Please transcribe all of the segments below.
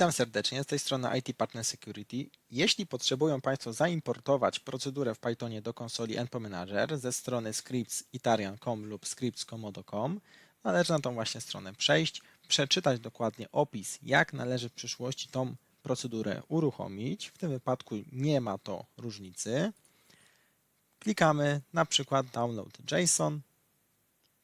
Witam serdecznie z tej strony IT Partner Security. Jeśli potrzebują Państwo zaimportować procedurę w Pythonie do konsoli NPO Manager ze strony scripts.itarian.com lub scripts.komodo.com, należy na tą właśnie stronę przejść, przeczytać dokładnie opis, jak należy w przyszłości tą procedurę uruchomić. W tym wypadku nie ma to różnicy. Klikamy na przykład Download JSON,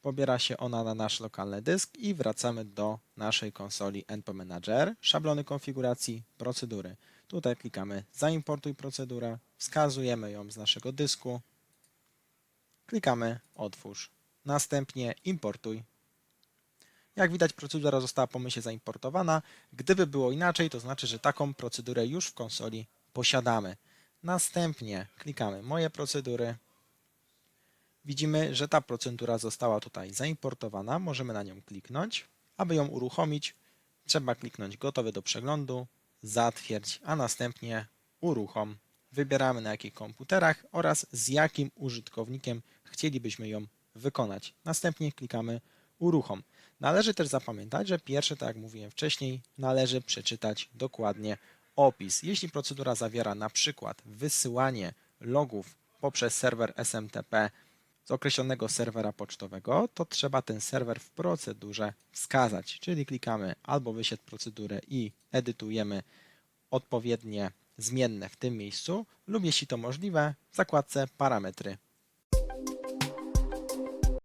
pobiera się ona na nasz lokalny dysk i wracamy do naszej konsoli NP Manager, szablony konfiguracji, procedury. Tutaj klikamy Zaimportuj procedurę, wskazujemy ją z naszego dysku, klikamy Otwórz, następnie Importuj. Jak widać procedura została pomyślnie zaimportowana. Gdyby było inaczej, to znaczy, że taką procedurę już w konsoli posiadamy. Następnie klikamy Moje procedury, Widzimy, że ta procedura została tutaj zaimportowana. Możemy na nią kliknąć. Aby ją uruchomić, trzeba kliknąć Gotowy do przeglądu, Zatwierdź, a następnie Uruchom. Wybieramy na jakich komputerach oraz z jakim użytkownikiem chcielibyśmy ją wykonać. Następnie klikamy Uruchom. Należy też zapamiętać, że pierwsze, tak jak mówiłem wcześniej, należy przeczytać dokładnie opis. Jeśli procedura zawiera na przykład wysyłanie logów poprzez serwer SMTP z określonego serwera pocztowego, to trzeba ten serwer w procedurze wskazać. Czyli klikamy albo wyświetl procedurę i edytujemy odpowiednie zmienne w tym miejscu, lub jeśli to możliwe, w zakładce parametry